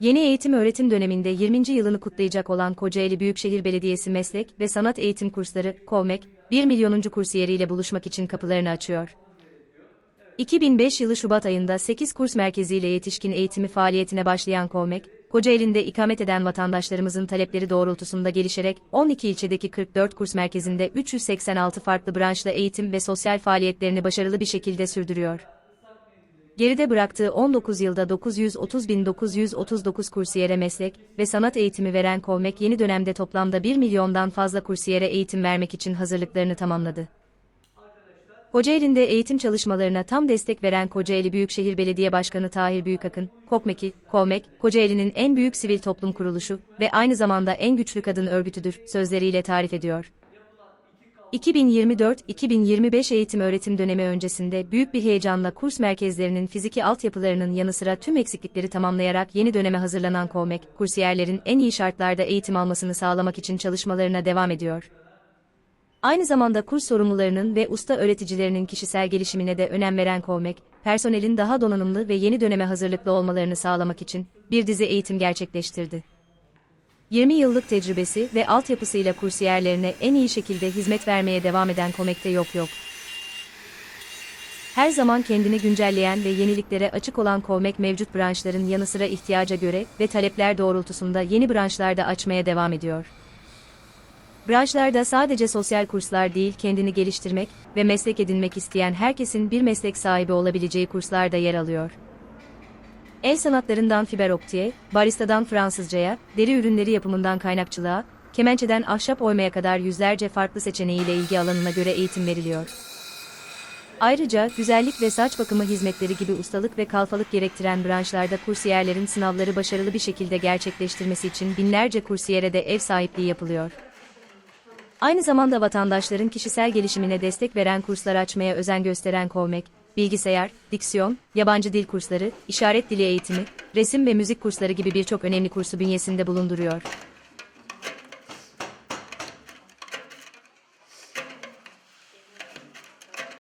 Yeni eğitim öğretim döneminde 20. yılını kutlayacak olan Kocaeli Büyükşehir Belediyesi Meslek ve Sanat Eğitim Kursları, KOMEK, 1 milyonuncu kursiyeriyle buluşmak için kapılarını açıyor. 2005 yılı Şubat ayında 8 kurs merkeziyle yetişkin eğitimi faaliyetine başlayan KOMEK, Kocaeli'nde ikamet eden vatandaşlarımızın talepleri doğrultusunda gelişerek 12 ilçedeki 44 kurs merkezinde 386 farklı branşla eğitim ve sosyal faaliyetlerini başarılı bir şekilde sürdürüyor. Geride bıraktığı 19 yılda 930.939 kursiyere meslek ve sanat eğitimi veren Kovmek yeni dönemde toplamda 1 milyondan fazla kursiyere eğitim vermek için hazırlıklarını tamamladı. Kocaeli'nde eğitim çalışmalarına tam destek veren Kocaeli Büyükşehir Belediye Başkanı Tahir Büyükakın, KOKMEK'i, KOMEK, Kocaeli'nin en büyük sivil toplum kuruluşu ve aynı zamanda en güçlü kadın örgütüdür sözleriyle tarif ediyor. 2024-2025 eğitim öğretim dönemi öncesinde büyük bir heyecanla kurs merkezlerinin fiziki altyapılarının yanı sıra tüm eksiklikleri tamamlayarak yeni döneme hazırlanan KOMEK, kursiyerlerin en iyi şartlarda eğitim almasını sağlamak için çalışmalarına devam ediyor. Aynı zamanda kurs sorumlularının ve usta öğreticilerinin kişisel gelişimine de önem veren KOMEK, personelin daha donanımlı ve yeni döneme hazırlıklı olmalarını sağlamak için bir dizi eğitim gerçekleştirdi. 20 yıllık tecrübesi ve altyapısıyla kursiyerlerine en iyi şekilde hizmet vermeye devam eden Komek'te yok yok. Her zaman kendini güncelleyen ve yeniliklere açık olan Komek mevcut branşların yanı sıra ihtiyaca göre ve talepler doğrultusunda yeni branşlarda açmaya devam ediyor. Branşlarda sadece sosyal kurslar değil kendini geliştirmek ve meslek edinmek isteyen herkesin bir meslek sahibi olabileceği kurslar da yer alıyor. El sanatlarından fiber optiğe, baristadan Fransızcaya, deri ürünleri yapımından kaynakçılığa, kemençeden ahşap oymaya kadar yüzlerce farklı seçeneğiyle ilgi alanına göre eğitim veriliyor. Ayrıca güzellik ve saç bakımı hizmetleri gibi ustalık ve kalfalık gerektiren branşlarda kursiyerlerin sınavları başarılı bir şekilde gerçekleştirmesi için binlerce kursiyere de ev sahipliği yapılıyor. Aynı zamanda vatandaşların kişisel gelişimine destek veren kurslar açmaya özen gösteren Kovmek, bilgisayar, diksiyon, yabancı dil kursları, işaret dili eğitimi, resim ve müzik kursları gibi birçok önemli kursu bünyesinde bulunduruyor.